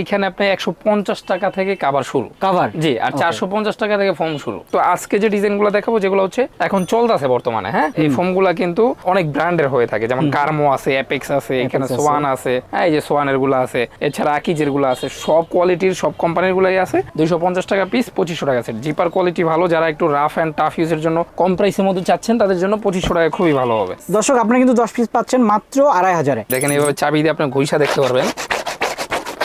এইখানে আপনি একশো পঞ্চাশ টাকা থেকে কাবার শুরু। কাভার জি আর চারশো পঞ্চাশ টাকা থেকে ফোম শুরু। তো আজকে যে ডিজাইনগুলো দেখাবো যেগুলো হচ্ছে এখন চলতেছে বর্তমানে হ্যাঁ? এই ফোমগুলা কিন্তু অনেক ব্র্যান্ডের হয়ে থাকে। যেমন কার্মো আছে অ্যাপেক্স আছে এখানে সোয়ান আছে হ্যাঁ এই যে সোয়ানেরগুলো আছে এছাড়া আকিজেরগুলো আছে সব কোয়ালিটির সব কোম্পানির গুলাই আছে। দুইশো পঞ্চাশ টাকা পিস পঁচিশশো টাকা সেট জিপার কোয়ালিটি ভালো যারা একটু রাফ অ্যান্ড টাফ ইউজের জন্য কম প্রাইসের মধ্যে চাচ্ছেন তাদের জন্য পঁচিশশো টাকা খুবই ভালো হবে। দর্শক আপনি কিন্তু দশ পিস পাচ্ছেন মাত্র আড়াই হাজারে। দেখেন এইভাবে চাবি দিয়ে আপনি ঘুষা দেখতে পারবেন।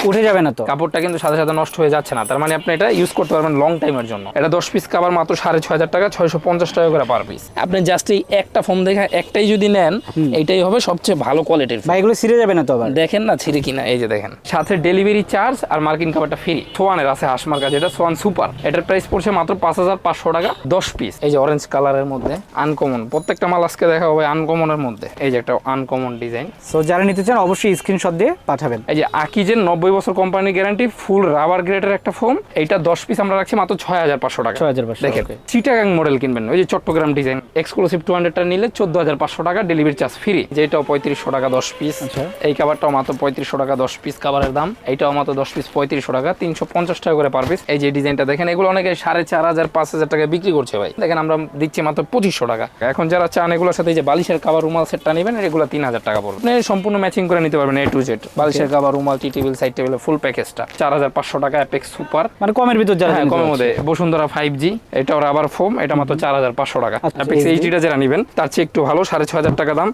উঠে যাবে না তো। কাপড়টা কিন্তু সাথে সাথে নষ্ট হয়ে যাচ্ছে না। তার মানে আপনি এটা ইউজ করতে পারবেন লং টাইমের জন্য। এটা দশ পিস কাবার মাত্র সাড়ে ছয় হাজার টাকা ছয়শো পঞ্চাশ টাকা করে পার পিস আপনি জাস্ট এই একটা ফোন দেখে একটাই যদি নেন এইটাই হবে সবচেয়ে ভালো কোয়ালিটির ভাই এগুলো ছিঁড়ে যাবে না তো আবার? দেখেন না ছিঁড়ে কিনা এই যে দেখেন। সাথে ডেলিভারি চার্জ আর মার্কিন কাপড়টা ফ্রি সোয়ানের আছে হাসমার কাছে এটা সোয়ান সুপার এটার প্রাইস পড়ছে মাত্র পাঁচ হাজার পাঁচশো টাকা দশ পিস এই যে অরেঞ্জ কালারের মধ্যে আনকমন প্রত্যেকটা মাল আজকে দেখা হবে আনকমনের মধ্যে। এই যে একটা আনকমন ডিজাইন সো যারা নিতে চান অবশ্যই স্ক্রিনশট দিয়ে পাঠাবেন। এই যে আকিজের নব্বই বছর কোম্পানি গ্যারান্টি ফুল রাবার গ্রেডের একটা ফোম এইটা দশ পিস আমরা রাখছি মাত্র ছয় হাজার পাঁচশো টাকা। 6500 দেখেন okay. চিটাগাং মডেল কিনবেন ওই যে চট্টগ্রাম ডিজাইন এক্সক্লুসিভ টু হান্ড্রেডটা নিলে চোদ্দ হাজার পাঁচশো টাকা ডেলিভারি চার্জ ফ্রি যেটাও পঁয়ত্রিশশো টাকা দশ পিস আচ্ছা। এই কাবারটাও মাত্র পঁয়ত্রিশশো টাকা দশ পিস কাবারের দাম। এইটাও মাত্র দশ পিস পঁয়ত্রিশশো টাকা তিনশো পঞ্চাশ টাকা করে পার পিস এই যে ডিজাইনটা দেখেন এগুলো অনেকে সাড়ে চার হাজার পাঁচ হাজার টাকা বিক্রি করছে ভাই। দেখেন আমরা দিচ্ছি মাত্র পঁচিশশো টাকা। এখন যারা চান এগুলোর সাথে এই যে বালিশের কাবার রুমাল সেটটা নেবেন এগুলো তিন হাজার টাকা পড়বে। সম্পূর্ণ ম্যাচিং করে নিতে পারবেন এ টু জেড বালিশের কাবার রুমাল tea table side table full প্যাকেজটা চার হাজার পাঁচশো টাকা অ্যাপেক্স সুপার মানে কমের ভিতর যারা হ্যাঁ কমের মধ্যে। বসুন্ধরা ফাইভ জি এটাও রাবার ফোম এটা মাত্র চার হাজার পাঁচশো টাকা। আচ্ছা, অ্যাপেক্স HD এইচডিটা যারা নেবেন তার চেয়ে একটু ভালো সাড়ে ছ হাজার টাকা দাম।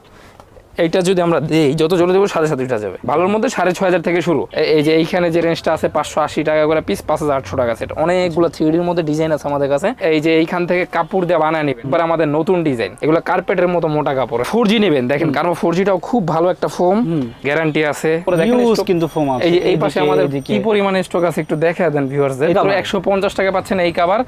এইটা যদি আমরা দিই যত জলে দেবো সাড়ে সাত উঠা যাবে। ভালোর মধ্যে সাড়ে ছয় হাজার থেকে শুরু। এই যে এইখানে যে রেঞ্জটা আছে পাঁচশো আশি টাকা করে পিস পাঁচ হাজার আটশো টাকা সেট অনেকগুলো থ্রিডির মধ্যে ডিজাইন আছে আমাদের কাছে। এই যে এইখান থেকে কাপড় দিয়ে বানায় নেবেন। এবার আমাদের নতুন ডিজাইন এগুলো কার্পেটের মতো মোটা কাপড়। ফোর জি নেবেন দেখেন কারণ ফোর জিটাও খুব ভালো একটা ফোম গ্যারান্টি আছে। কিন্তু আছে। এই এই পাশে আমাদের কি পরিমাণে স্টক আছে একটু দেখা দেন ভিউয়ার্সদের একশো পঞ্চাশ টাকা পাচ্ছেন এই কাবার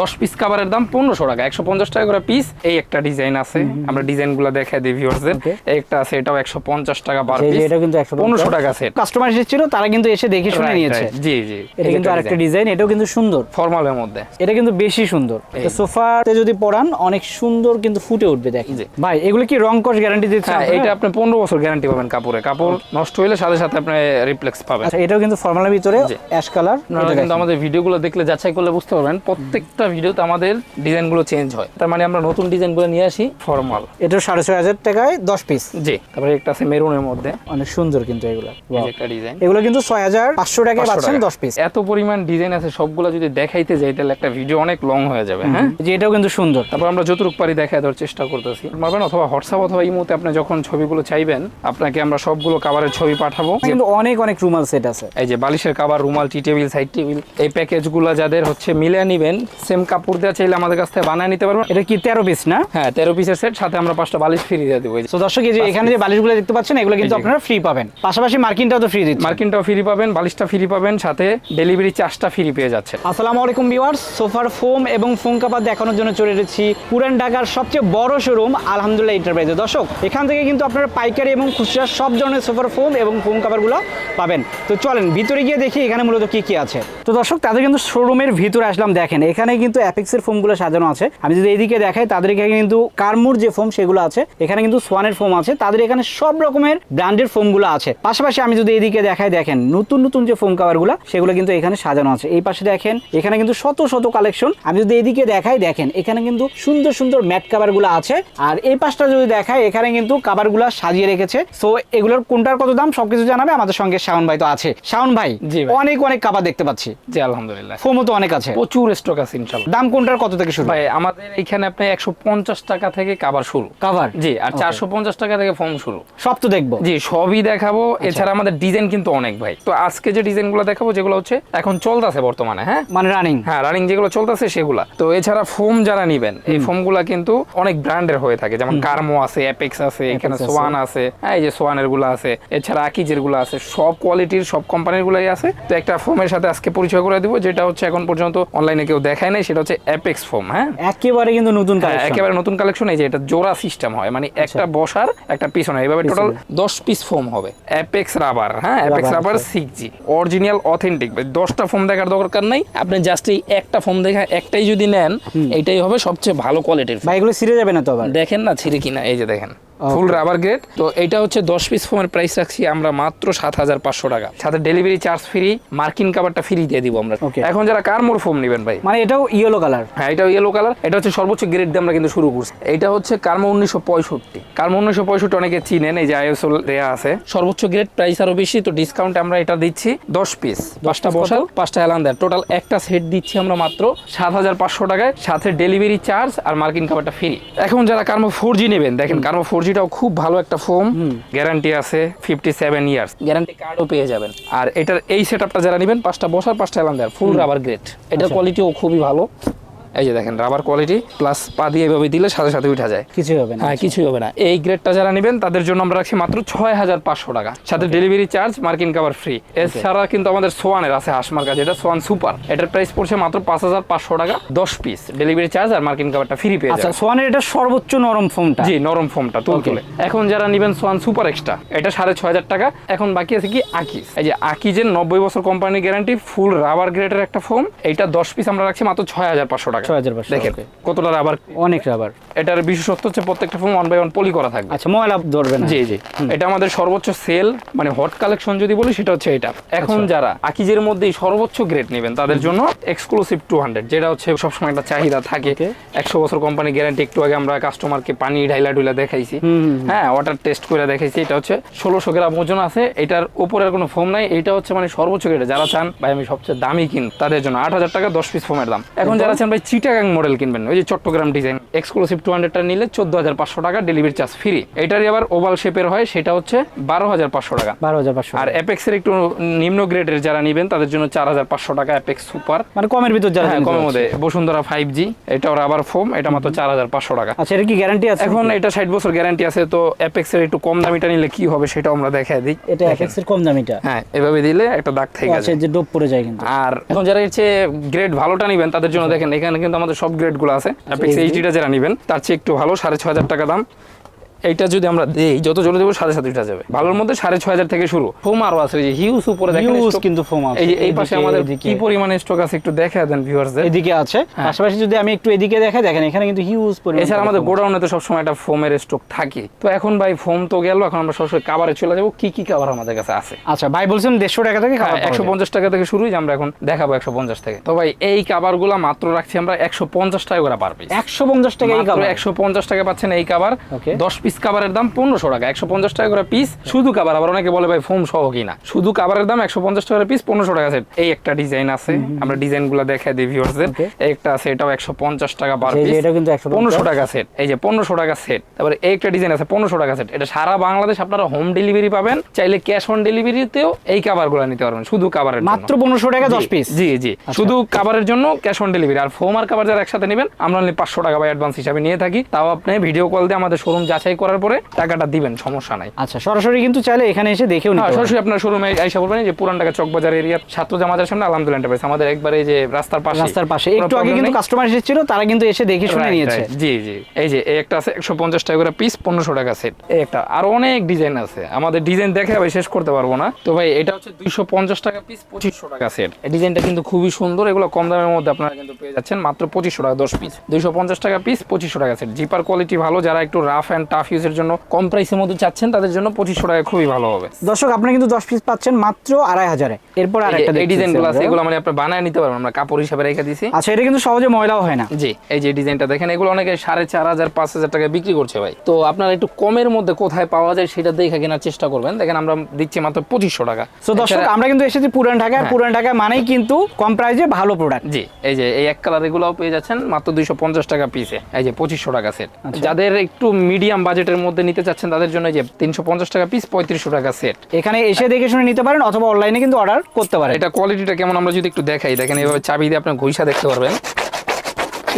দশ পিস কাবারের দাম পনেরোশো টাকা। একশো পঞ্চাশ টাকা করে পিস এই একটা ডিজাইন আছে। আমরা ডিজাইনগুলো দেখা দিই ভিউয়ার্সদের Okay. একটা আছে এটাও একশো পঞ্চাশ টাকা পার পিস এটা কিন্তু একশো পনেরোশো টাকা সেট কাস্টমার এসেছিল তারা কিন্তু এসে দেখে শুনে নিয়েছে। জি জি এটা কিন্তু আরেকটা ডিজাইন এটাও কিন্তু সুন্দর। ফর্মালের মধ্যে। এটা কিন্তু বেশি সুন্দর। সোফাতে যদি পরান অনেক সুন্দর কিন্তু ফুটে উঠবে দেখেন। ভাই এগুলো কি রং কস গ্যারান্টি দিচ্ছে হ্যাঁ এটা আপনি পনেরো বছর গ্যারান্টি পাবেন কাপড়ে। কাপড় নষ্ট হলে সাথে সাথে আপনি রিপ্লেক্স পাবেন। আচ্ছা এটাও কিন্তু ফর্মালের ভিতরে অ্যাশ কালার আপনারা কিন্তু আমাদের ভিডিওগুলো দেখলে যাচাই করলে বুঝতে পারবেন প্রত্যেকটা ভিডিওতে আমাদের ডিজাইনগুলো চেঞ্জ হয়। তার মানে আমরা নতুন ডিজাইনগুলো নিয়ে আসি ফর্মাল এটা সাড়ে ছয় হাজার টাকায় দশ পিস জি। তারপরে একটা আছে মেরুনের মধ্যে। অনেক সুন্দর কিন্তু এগুলো। একটা ডিজাইন এগুলো কিন্তু ছয় হাজার পাঁচশো টাকায় পাচ্ছেন দশ পিস এত পরিমাণ ডিজাইন আছে সবগুলো যদি দেখাইতে যাই তাহলে একটা ভিডিও অনেক লং হয়ে যাবে হ্যাঁ? যে এটাও কিন্তু সুন্দর। তারপর আমরা যতটুকু পারি দেখায় দেওয়ার চেষ্টা করতেছি। পারবেন অথবা হোয়াটসঅ্যাপ অথবা ইমোতে আপনি যখন ছবিগুলো চাইবেন আপনাকে আমরা সবগুলো কাভারের ছবি পাঠাবো। কিন্তু অনেক অনেক রুমাল সেট আছে। এই যে বালিশের কাবার রুমাল টি টেবিল সাইড টেবিল এই প্যাকেজগুলো যাদের হচ্ছে মিলে নিবেন সেম কাপড় দেওয়া চাইলে আমাদের কাছ থেকে বানিয়ে নিতে পারবেন। এটা কি তেরো পিস না? হ্যাঁ তেরো পিসের সেট সাথে আমরা পাঁচটা বালিশ ফ্রি দিয়ে দেবো। দর্শক এই যে এখানে যে বালিশগুলো দেখতে পাচ্ছেন এগুলো কিন্তু আপনারা ফ্রি পাবেন। পাশাপাশি মার্কিনটাও তো ফ্রি দিচ্ছে। মার্কিনটাও ফ্রি পাবেন বালিশটা ফ্রি পাবেন সাথে ডেলিভারি চার্জটা ফ্রি পেয়ে যাচ্ছে আসসালামু আলাইকুম ভিউয়ার্স সোফার ফোম এবং ফোম কাপার দেখানোর জন্য চলে এসেছি পুরান ঢাকার সবচেয়ে বড় শোরুম আলহামদুলিল্লাহ এন্টারপ্রাইজে দর্শক এখান থেকে কিন্তু আপনারা পাইকারি এবং খুচরা সব ধরনের সোফার ফোম এবং ফোম কাভারগুলো পাবেন। তো চলেন ভিতরে গিয়ে দেখি এখানে মূলত কি কি আছে। তো দর্শক তাদের কিন্তু শোরুমের ভিতরে আসলাম দেখেন। এখানে কিন্তু অ্যাপেক্সের ফোমগুলো সাজানো আছে। আমি যদি এইদিকে দেখাই তাদের এখানে কিন্তু কারমুর যে ফোম সেগুলো আছে। এখানে কিন্তু সোয়ানের ফোম আছে। তাদের এখানে সব রকমের ব্র্যান্ডের ফোমগুলো আছে। পাশাপাশি আমি যদি এইদিকে দেখাই দেখেন নতুন নতুন যে ফোম কাভারগুলো সেগুলো কিন্তু এখানে সাজানো আছে। এই পাশে দেখেন এখানে কিন্তু শত শত কালেকশন আমি যদি এইদিকে দেখাই দেখেন এখানে কিন্তু সুন্দর সুন্দর ম্যাট কাভারগুলো আছে। আর এই পাশটা যদি দেখাই এখানে কিন্তু কাভারগুলো সাজিয়ে রেখেছে। সো এগুলোর কোনটার কত দাম সবকিছু জানাবে আমাদের সঙ্গে শাওন ভাই তো আছে। শাওন ভাই জি অনেক অনেক কাভার দেখতে পাচ্ছি। জি আলহামদুলিল্লাহ। ফোমও তো অনেক আছে। প্রচুর স্টক আছে ইনশাল্লাহ দাম কোনটার কত থেকে শুরু? ভাই আমাদের এখানে আপনি একশো পঞ্চাশ টাকা থেকে কাভার শুরু। কাভার জি আর চারশো পঞ্চাশ টাকা থেকে ফর্ম শুরু। সব তো দেখব। জি সবই দেখাবো। এছাড়া আমাদের ডিজাইন কিন্তু অনেক ভাই। তো আজকে যে ডিজাইনগুলো দেখাবো যেগুলো হচ্ছে এখন চলতেছে বর্তমানে হ্যাঁ? মানে রানিং হ্যাঁ রানিং যেগুলো চলতেছে সেগুলা। তো এছাড়া ফোম যারা নিবেন এই ফোমগুলা কিন্তু অনেক ব্র্যান্ডের হয়ে থাকে। যেমন কার্মো আছে অ্যাপেক্স আছে এখানে সোয়ান আছে হ্যাঁ এই যে সোয়ানেরগুলো আছে। এছাড়া আকিজেরগুলো আছে। সব কোয়ালিটির সব কোম্পানির গুলাই আছে। তো একটা ফোমের সাথে আজকে পরিচয় করে দিব যেটা হচ্ছে এখন পর্যন্ত অনলাইনে কেউ দেখায় নাই সেটা হচ্ছে অ্যাপেক্স ফোম হ্যাঁ? একেবারে কিন্তু নতুন হ্যাঁ, কালেকশন একেবারে নতুন কালেকশন এই যে এটা জোড়া সিস্টেম হয়। মানে একটা বসার একটা পিছনে এইভাবে টোটাল দশ পিস ফোম হবে। অ্যাপেক্স রাবার হ্যাঁ অ্যাপেক্স রাবার আচ্ছা। সিক্স জি অরিজিনাল অথেন্টিক দশটা ফোম দেখার দরকার নাই। আপনি জাস্ট এই একটা ফোম দেখা একটাই যদি নেন এটাই হবে সবচেয়ে ভালো কোয়ালিটির ভাই এগুলো ছিঁড়ে যাবে না তো আবার? দেখেন না ছিঁড়ে কিনা এই যে দেখেন। ফুল রাবার গ্রেড তো এটা হচ্ছে দশ পিস ফোমের প্রাইস রাখছি আমরা মাত্র সাত হাজার পাঁচশো টাকা। সাথে ডেলিভারি চার্জ ফ্রি মার্কিন কাভারটা ফ্রি দিয়ে দিব আমরা। এখন যারা কারমোর ফোম নেবেন ভাই। মানে এটাও ইয়েলো কালার হ্যাঁ এটা ইয়েলো কালার এটা হচ্ছে সর্বোচ্চ গ্রেড দিয়ে আমরা কিন্তু শুরু করছি। এটা হচ্ছে কার্মো উনিশশো পঁয়ষট্টি। কার্মো উনিশশো পঁয়ষট্টি অনেকে চিনেন এই যে আইএসও দেয়া আছে। সর্বোচ্চ গ্রেড প্রাইস আরও বেশি তো ডিসকাউন্ট আমরা এটা দিচ্ছি দশ পিস পাঁচটা বসাল পাঁচটা এলান দেয় টোটাল একটা সেট দিচ্ছি আমরা মাত্র সাত হাজার পাঁচশো টাকায় সাথে ডেলিভারি চার্জ আর মার্কিন কাভারটা ফ্রি এখন যারা কার্মো ফোর জি নেবেন দেখেন কার্মো ফোর জিটাও খুব ভালো একটা ফোম। গ্যারান্টি আছে ফিফটি সেভেন ইয়ার্স গ্যারান্টি কার্ডও পেয়ে যাবেন। আর এটার এই সেট আপটা যারা নেবেন পাঁচটা বসার পাঁচটা দেয় ফুল রাবার গ্রেড এটার কোয়ালিটিও খুবই ভালো। এই যে দেখেন রাবার কোয়ালিটি প্লাস পা দিয়ে এভাবে দিলে সাথে সাথে উঠা যায়। কিছুই হবে না হ্যাঁ কিছুই হবে না। এই গ্রেডটা যারা নেবেন তাদের জন্য আমরা রাখছি মাত্র ছয় হাজার পাঁচশো টাকা। সাথে ডেলিভারি চার্জ মার্কিন কাভার ফ্রি এছাড়া কিন্তু আমাদের সোয়ানের আছে হাসমার কাছে এটা সোয়ান সুপার এটার প্রাইস পড়ছে মাত্র পাঁচ হাজার পাঁচশো টাকা দশ পিস ডেলিভারি চার্জ আর মার্কিন কাভারটা ফ্রি পেয়ে আচ্ছা সোয়ানের এটা সর্বোচ্চ নরম ফোমটা? জি নরম ফোমটা তুলতুলে এখন যারা নেবেন সোয়ান সুপার এক্সট্রা এটা সাড়ে ছয় হাজার টাকা। এখন বাকি আছে কি আকিস এই যে আকিজের নব্বই বছর কোম্পানির গ্যারান্টি ফুল রাবার গ্রেডের একটা ফোম এইটা দশ পিস আমরা রাখছি মাত্র ছয় হাজার পাঁচশো টাকা। 6500 দেখেন কতটা রাবার অনেক রাবার। এটার বিশেষত্ব হচ্ছে প্রত্যেকটা foam one by one poly করা থাকবে। আচ্ছা ময়লা ধরবে না। জি জি। এটা আমাদের সর্বোচ্চ সেল মানে হট কালেকশন যদি বলি সেটা হচ্ছে এটা। এখন আচ্ছা। যারা আকিজের মধ্যেই সর্বোচ্চ গ্রেড নেবেন তাদের জন্য এক্সক্লুসিভ টু হান্ড্রেড যেটা হচ্ছে সবসময় একটা চাহিদা থাকে। Okay. একশো বছর কোম্পানি গ্যারান্টি একটু আগে আমরা কাস্টমারকে পানি ঢাইলা ডুইলা দেখাইছি। হ্যাঁ ওয়াটার টেস্ট করে দেখাইছি এটা হচ্ছে ষোলোশো গ্রাম ওজন আছে। এটার উপরের কোনো ফোম নাই এটা হচ্ছে মানে সর্বোচ্চ গ্রেড যারা চান ভাই আমি সবচেয়ে দামি কিন তাদের জন্য আট হাজার টাকা দশ পিস ফোমের দাম। এখন যারা চান ভাই চিটাগাং মডেল কিনবেন। ওই যে চট্টগ্রাম ডিজাইন এক্সক্লুসিভ টু হান্ড্রেডটা নিলে চোদ্দ হাজার পাঁচশো টাকা ডেলিভারি চার্জ ফ্রি এটারই আবার ওভাল শেপের হয় সেটা হচ্ছে বারো হাজার পাঁচশো টাকা। বারো হাজার পাঁচশো আর অ্যাপেক্সের একটু নিম্ন গ্রেডের যারা নেবেন তাদের জন্য চার হাজার পাঁচশো টাকা অ্যাপেক্স সুপার মানে কমের ভিতর যারা হ্যাঁ কমের মধ্যে। বসুন্ধরা ফাইভ জি এটাও রাবার ফোম এটা মাত্র চার হাজার পাঁচশো টাকা। আচ্ছা এটা কি গ্যারান্টি আছে? এখন এটা ষাট বছর গ্যারান্টি আছে তো অ্যাপেক্সের একটু কম দামিটা নিলে কি হবে সেটাও আমরা দেখাই দিই। এটা এফএক্স এর কম দামিটা। হ্যাঁ এভাবে দিলে একটা দাগ থেকে আচ্ছা যে ডোপ পড়ে যায় কিন্তু। আর এখন যারা হচ্ছে গ্রেড ভালোটা নিবেন তাদের জন্য দেখেন এখানে কিন্তু আমাদের সব গ্রেডগুলো আছে। আপনি এইচডিটা যারা নেবেন তার চেয়ে একটু ভালো সাড়ে ছ হাজার টাকা দাম। এইটা যদি আমরা দেই যত জলে দেবো সাড়ে সাত উঠা যাবে। ভালোর মধ্যে সাড়ে ছয় হাজার থেকে শুরু। ফোম আরও আছে যে হিউজ উপরে দেখেন কিন্তু ফোম আছে। এই পাশে আমাদের কি পরিমাণে স্টক আছে একটু দেখা দেন ভিউয়ার্সদের এদিকে আছে। হ্যাঁ। পাশাপাশি যদি আমি একটু এদিকে দেখাই দেখেন এখানে কিন্তু হিউজ পরিমাণ এছাড়া আমাদের গোডাউনে তো সবসময় একটা ফোমের স্টক থাকে। তো এখন ভাই ফোম তো গেল এখন আমরা সবসময় কাবারে চলে যাব। কি কি কাবার আমাদের কাছে আছে? আচ্ছা ভাই বলছেন দেড়শো টাকা থেকে খাবার একশো পঞ্চাশ টাকা থেকে শুরুই যে আমরা এখন দেখাবো একশো পঞ্চাশ থেকে। তো ভাই এই কাবারগুলা মাত্র রাখছি আমরা একশো পঞ্চাশ টাকা করে পার পিস একশো পঞ্চাশ টাকা এই খাবার একশো পঞ্চাশ টাকা পাচ্ছেন এই কাবার Okay. দশ পিস কাবারের দাম পনেরোশো টাকা একশো পঞ্চাশ টাকা করে পিস শুধু কাবার আবার অনেকে বলে ভাই ফোম সহ কিনা। শুধু কাবারের দাম একশো পঞ্চাশ টাকা পিস পনেরোশো টাকা সেট এই একটা ডিজাইন আছে আমরা ডিজাইনগুলো দেখাই দিই ভিউয়ার্সদের একটা আছে এটাও একশো পঞ্চাশ টাকা পার পিস এটা কিন্তু 150 পনেরোশো টাকা সেট এই যে পনেরোশো টাকা সেট তারপরে এই একটা ডিজাইন আছে পনেরোশো টাকা সেট এটা সারা বাংলাদেশ আপনারা হোম ডেলিভারি পাবেন। চাইলে ক্যাশ অন ডেলিভারিতেও এই কাবারগুলো নিতে পারবেন শুধু কাবারের জন্য। মাত্র পনেরোশো টাকা দশ পিস জি জি। শুধু কাভারের জন্য ক্যাশ অন ডেলিভারি আর ফোম আর কাভার যারা একসাথে নেবেন আমরা পাঁচশো টাকা বা অ্যাডভান্স হিসাবে নিয়ে থাকি। তাও আপনি ভিডিও কল দিয়ে আমাদের শোরুম যাচাই করার পরে টাকাটা দিবেন সমস্যা নাই। আচ্ছা সরাসরি কিন্তু চাইলে এখানে এসে দেখেও হ্যাঁ, নিতে সরাসরি আপনার শোরুমে আইসা বলবেন যে পুরান ঢাকা চকবাজার এরিয়ার ছাত্র জামাতের সামনে আলহামদুলিল্লাহ enterprise, আমাদের একবারে এই যে রাস্তার পাশে। রাস্তার পাশে। একটু আগে কিন্তু কাস্টমার এসেছিল তারা কিন্তু এসে দেখে শুনে নিয়েছে। জি জি। এই যে এই একটা আছে একশো পঞ্চাশ টাকা করে পিস পনেরোশো টাকা সেট এই একটা আরও অনেক ডিজাইন আছে। আমাদের ডিজাইন দেখে ভাই শেষ করতে পারব না। তো ভাই এটা হচ্ছে দুইশো পঞ্চাশ টাকা পিস পঁচিশশো টাকা সেট এই ডিজাইনটা কিন্তু খুবই সুন্দর এগুলো কম দামের মধ্যে আপনারা কিন্তু পেয়ে যাচ্ছেন মাত্র পঁচিশশো টাকা দশ পিস দুইশো পঞ্চাশ টাকা পিস পঁচিশশো টাকা সেট জিপার কোয়ালিটি ভালো যারা একটু রাফ অ্যান্ড টাফ ইউজের জন্য কম প্রাইসের মধ্যে চাচ্ছেন তাদের জন্য পঁচিশশো টাকা খুবই ভালো হবে। দর্শক আপনারা কিন্তু দশ পিস পাচ্ছেন মাত্র আড়াই হাজারে। এরপর আর একটা এই ডিজাইনগুলো আছে এগুলো মানে আপনি বানায় নিতে পারবেন আমরা কাপড় হিসাবে রেখে দিছি। আচ্ছা এটা কিন্তু সহজে ময়লাও হয় না। জি এই যে ডিজাইনটা দেখেন এগুলো অনেকে সাড়ে চার হাজার পাঁচ হাজার টাকা বিক্রি করছে ভাই। তো আপনারা একটু কমের মধ্যে কোথায় পাওয়া যায় সেটা দেখে কেনার চেষ্টা করবেন। দেখেন আমরা দিচ্ছি মাত্র পঁচিশশো টাকা। তো দর্শক আমরা কিন্তু এসেছি পুরান ঢাকায় হ্যাঁ। পুরান ঢাকা মানেই কিন্তু কম প্রাইসে ভালো প্রোডাক্ট জি এই যে এই এক কালার এগুলোও পেয়ে যাচ্ছেন মাত্র দুইশো পঞ্চাশ টাকা পিসে এই যে পঁচিশশো টাকা সেট আচ্ছা। যাদের একটু মিডিয়াম বাজেটের মধ্যে নিতে চাচ্ছেন তাদের জন্য যে তিনশো পঞ্চাশ টাকা পিস পঁয়ত্রিশশো টাকা সেট এখানে এসে দেখে শুনে নিতে পারেন অথবা অনলাইনে কিন্তু অর্ডার করতে পারেন। এটা কোয়ালিটিটা কেমন আমরা যদি একটু দেখাই দেখেন এভাবে চাবি দিয়ে আপনার ঘুষা দেখতে পারবেন।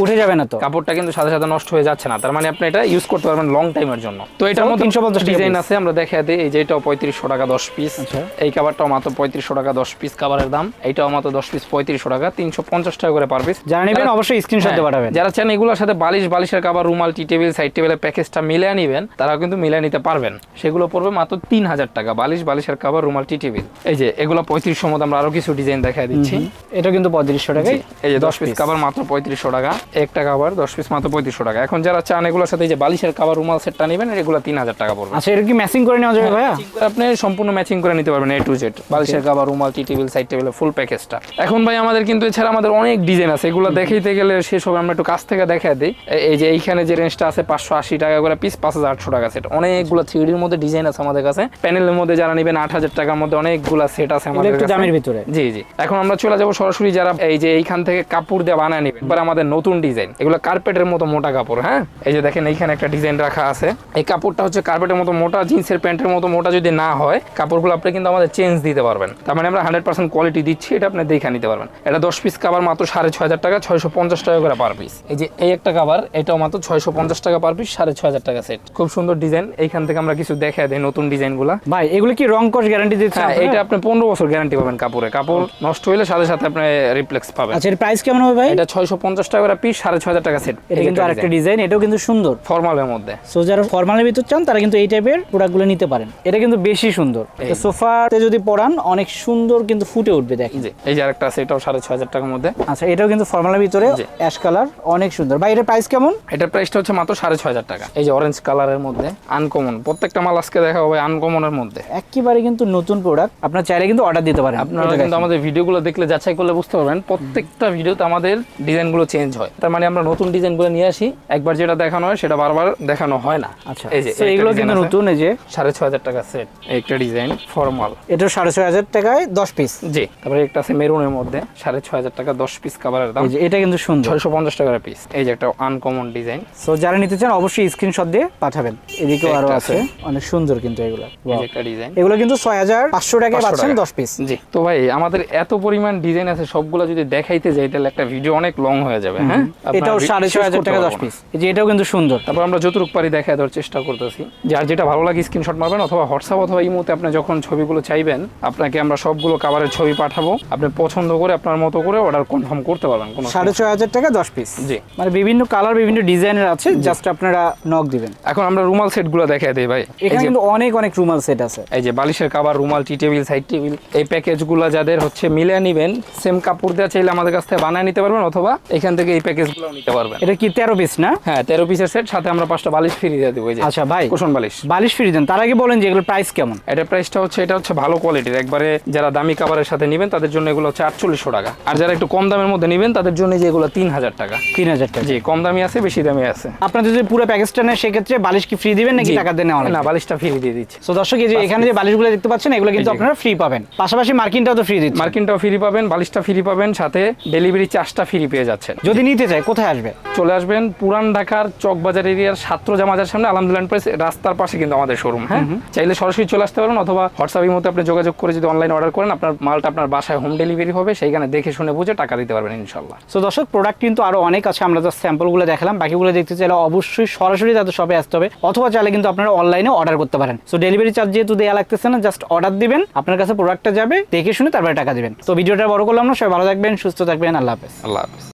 উঠে যাবে না তো। কাপড়টা কিন্তু সাথে সাথে নষ্ট হয়ে যাচ্ছে না। তার মানে আপনি এটা ইউজ করতে পারবেন লং টাইমের জন্য। তো এটার মধ্যে 350 টাকা ডিজাইন আছে আমরা দেখা দিই। এই যে এটাও পঁয়ত্রিশশো টাকা দশ পিস আচ্ছা। এই কাভারটাও মাত্র পঁয়ত্রিশশো টাকা দশ পিস কাভারের দাম। এইটাও মাত্র দশ পিস পঁয়ত্রিশশো টাকা। তিনশো পঞ্চাশ টাকা করে পার পিস যারা নেবেন অবশ্যই স্ক্রিনশট দিয়ে পাঠাবেন। যারা চান এগুলোর সাথে বালিশ বালিশের কাবার রুমাল টি টেবিল সাইড টেবিলের প্যাকেজটা মিলিয়ে নিবেন তারা কিন্তু মিলিয়ে নিতে পারবেন। সেগুলো পড়বে মাত্র তিন হাজার টাকা। বালিশ বালিশের কাবার রুমাল টি টেবিল। এই যে এগুলো পঁয়ত্রিশশো মধ্যে আমরা আরও কিছু ডিজাইন দেখাই দিচ্ছি। এটা কিন্তু পঁয়ত্রিশশো টাকায় এই যে দশ পিস কাভার মাত্র পঁয়ত্রিশশো টাকা। একটা কাভার দশ পিস মাত্র পঁয়ত্রিশশো টাকা। এখন যারা চান এগুলোর সাথে যে বালিশের কাভার রুমাল সেটটা নেবেন এগুলো তিন হাজার টাকা পড়বে। আচ্ছা এটা কি ম্যাচিং করে নেওয়া যাবে ভাইয়া? আপনি সম্পূর্ণ ম্যাচিং করে নিতে পারবেন এ টু জেড বালিশের কাভার রুমাল tea table side table full প্যাকেজটা এখন ভাই আমাদের কিন্তু এছাড়া আমাদের অনেক ডিজাইন আছে। এগুলো দেখাইতে গেলে শেষ হবে আমরা একটু কাছ থেকে দেখা দিই। এই যে এইখানে যে রেঞ্জটা আছে পাঁচশো আশি টাকা করে পিস পাঁচ হাজার আটশো টাকা সেট অনেকগুলো থ্রিডির মধ্যে ডিজাইন আছে আমাদের কাছে। প্যানেলের মধ্যে যারা নেবেন আট হাজার টাকার মধ্যে অনেকগুলো সেট আছে আমাদের দামের ভিতরে। জি জি। এখন আমরা চলে যাব সরাসরি যারা এই যে এইখান থেকে কাপড় দিয়ে বানায় নিবে এবার আমাদের নতুন ডিজাইন। এগুলো কার্পেটের মতো মোটা কাপড় হ্যাঁ? এই যে দেখেন এইখানে একটা ডিজাইন রাখা আছে। এই কাপড়টা হচ্ছে কার্পেটের মতো মোটা জিন্সের প্যান্টের মতো মোটা যদি না হয় কাপড়গুলো আপনি কিন্তু আমাদের চেঞ্জ দিতে পারবেন। তার মানে আমরা হান্ড্রেড পার্সেন্ট কোয়ালিটি দিচ্ছি এটা আপনি দেখে নিতে পারবেন। এটা দশ পিস কাবার মাত্র সাড়ে ছয় হাজার টাকা ছয়শো পঞ্চাশ টাকা করে পার পিস। এই যে এই একটা কাবার এটাও মাত্র ছয়শো পঞ্চাশ টাকা পার পিস সাড়ে ছয় হাজার টাকা সেট। খুব সুন্দর ডিজাইন এইখান থেকে আমরা কিছু দেখা দিই নতুন ডিজাইনগুলো। ভাই এগুলো কি রং কস গ্যারান্টি দিচ্ছে হ্যাঁ এটা আপনি পনেরো বছর গ্যারান্টি পাবেন কাপড়ে। কাপড় নষ্ট হলে সাথে সাথে আপনি রিপ্লেক্স পাবেন। আচ্ছা এর প্রাইস কেমন হবে ভাই? এটা ছয়শো পঞ্চাশ টাকা করে পিস সাড়ে ছয় হাজার টাকা সেট এটা কিন্তু আরেকটা ডিজাইন এটাও কিন্তু সুন্দর। ফর্মালের মধ্যে। সো যারা ফর্মালের ভিতর চান তারা কিন্তু এই টাইপের প্রোডাক্টগুলো নিতে পারেন। এটা কিন্তু বেশি সুন্দর। সোফাতে যদি পরান অনেক সুন্দর কিন্তু ফুটে উঠবে দেখেন। এই যে আরেকটা আছে এটাও সাড়ে ছয় হাজার টাকার মধ্যে। আচ্ছা এটাও কিন্তু ফর্মালের ভিতরে অ্যাশ কালার অনেক সুন্দর। ভাই এটার প্রাইস কেমন? এটার প্রাইসটা হচ্ছে মাত্র সাড়ে ছয় হাজার টাকা। এই যে অরেঞ্জ কালারের মধ্যে আনকমন প্রত্যেকটা মাল আজকে দেখা হবে আনকমনের মধ্যে। একেবারে কিন্তু নতুন প্রোডাক্ট আপনার চাইলে কিন্তু অর্ডার দিতে পারেন। আপনারা কিন্তু। আমাদের ভিডিওগুলো দেখলে যাচাই করলে বুঝতে পারবেন প্রত্যেকটা ভিডিওতে আমাদের ডিজাইনগুলো চেঞ্জ হয়। তার মানে আমরা নতুন ডিজাইনগুলো নিয়ে আসি একবার যেটা দেখানো হয় সেটা বারবার দেখানো হয় না। আচ্ছা। এই যে এগুলো কিন্তু নতুন এই যে সাড়ে ছয় হাজার টাকা সেট একটা ডিজাইন ফর্মাল এটাও সাড়ে ছয় হাজার টাকায় দশ পিস জি তারপরে একটা আছে মেরুনের মধ্যে সাড়ে ছয় হাজার টাকা দশ পিস কাভারের দাম। এটা কিন্তু সুন্দর। ছয়শো পঞ্চাশ টাকার পিস এই যে একটা আনকমন ডিজাইন সো যারা নিতে চান অবশ্যই স্ক্রিনশট দিয়ে পাঠাবেন। এদিকেও আরও আছে। অনেক সুন্দর কিন্তু এগুলো। একটা ডিজাইন এগুলো কিন্তু ছয় হাজার পাঁচশো টাকায় 500 পাচ্ছেন দশ পিস জি তো ভাই আমাদের এত পরিমাণ ডিজাইন আছে সবগুলো যদি দেখাইতে যাই তাহলে একটা ভিডিও অনেক লং হয়ে যাবে হ্যাঁ? এটাও সাড়ে ছয় হাজার টাকা দশ পিস যে এটাও কিন্তু সুন্দর। তারপর আমরা যতটুকু পারি দেখা দেওয়ার চেষ্টা করতেছি। যার যেটা ভালো লাগে স্ক্রিনশট মারবেন অথবা হোয়াটসঅ্যাপ অথবা ইমোতে আপনি যখন ছবিগুলো চাইবেন আপনাকে আমরা সবগুলো কাভারের ছবি পাঠাবো। আপনি পছন্দ করে আপনার মতো করে অর্ডার কনফার্ম করতে পারবেন কোনো সাড়ে ছয় হাজার টাকা দশ পিস জি। মানে বিভিন্ন কালার বিভিন্ন ডিজাইনের আছে জাস্ট আপনারা নক দিবেন। এখন আমরা রুমাল সেটগুলো দেখাই দিই ভাই। এখানে কিন্তু অনেক অনেক রুমাল সেট আছে। এই যে বালিশের কাবার রুমাল টি টেবিল সাইড টেবিল এই প্যাকেজগুলো যাদের হচ্ছে মিলে নেবেন সেম কাপড় দেওয়া চাইলে আমাদের কাছ থেকে বানায় নিতে পারবেন অথবা এখান থেকে এই প্যাকেজগুলো নিতে পারবেন। এটা কি তেরো পিস না? হ্যাঁ তেরো পিসের সেট সাথে আমরা পাঁচটা বালিশ ফ্রি দিয়ে দেবো এই যে। আচ্ছা ভাই কুশন বালিশ। বালিশ ফ্রি দেন। তার আগে বলেন যে এগুলোর প্রাইস কেমন? এটার প্রাইসটা হচ্ছে এটা হচ্ছে ভালো কোয়ালিটির একবারে যারা দামি কাভারের সাথে নেবেন তাদের জন্য এগুলো হচ্ছে আটচল্লিশশো টাকা। আর যারা একটু কম দামের মধ্যে নেবেন তাদের জন্য যে এগুলো টাকা। তিন হাজার টাকা। জি কম দামি আছে বেশি দামি আছে। আপনাদের যদি পুরো প্যাকেজটা নেয় সেক্ষেত্রে বালিশ কি ফ্রি দিবেন নাকি টাকা দিয়ে নেওয়া না? বালিশটা ফ্রি দিয়ে দিচ্ছি। সো দর্শক এই যে এখানে যে বালিশগুলো দেখতে পাচ্ছেন এগুলো কিন্তু আপনারা ফ্রি পাবেন। পাশাপাশি মার্কিনটাও তো ফ্রি দিচ্ছে। মার্কিনটাও ফ্রি পাবেন বালিশটা ফ্রি পাবেন সাথে ডেলিভারি চার্জটা ফ্রি পেয়ে যাচ্ছেন। যদি নিতে চায় কোথায় আসবে? চলে আসবেন পুরান ঢাকার চকবাজার এরিয়ার ছাত্র জামাজার সামনে আলহামদুলিল্লাহ প্রেস রাস্তার পাশে কিন্তু আমাদের শোরুম হ্যাঁ। চাইলে সরাসরি চলে আসতে পারেন অথবা হোয়াটসঅ্যাপের মধ্যে আপনি যোগাযোগ করে যদি অনলাইন অর্ডার করেন আপনার মালটা আপনার বাসায় হোম ডেলিভারি হবে সেইখানে দেখে শুনে বুঝে টাকা দিতে পারবেন ইনশাল্লাহ সো দর্শক প্রোডাক্ট কিন্তু আরও অনেক আছে আমরা জাস্ট স্যাম্পলগুলো দেখালাম বাকিগুলো দেখতে চাইলে অবশ্যই সরাসরি তাদের শপে আসতে হবে অথবা চাইলে কিন্তু আপনারা অনলাইনে অর্ডার করতে পারেন। সো ডেলিভারি চার্জ যেহেতু দেওয়া লাগতেছে না জাস্ট অর্ডার দিবেন আপনার কাছে প্রোডাক্টটা যাবে দেখে শুনে তারপরে টাকা দিবেন। তো ভিডিওটা বড় করলাম না সবাই ভালো থাকবেন সুস্থ থাকবেন আল্লাহ হাফেজ। আল্লাহ হাফিজ।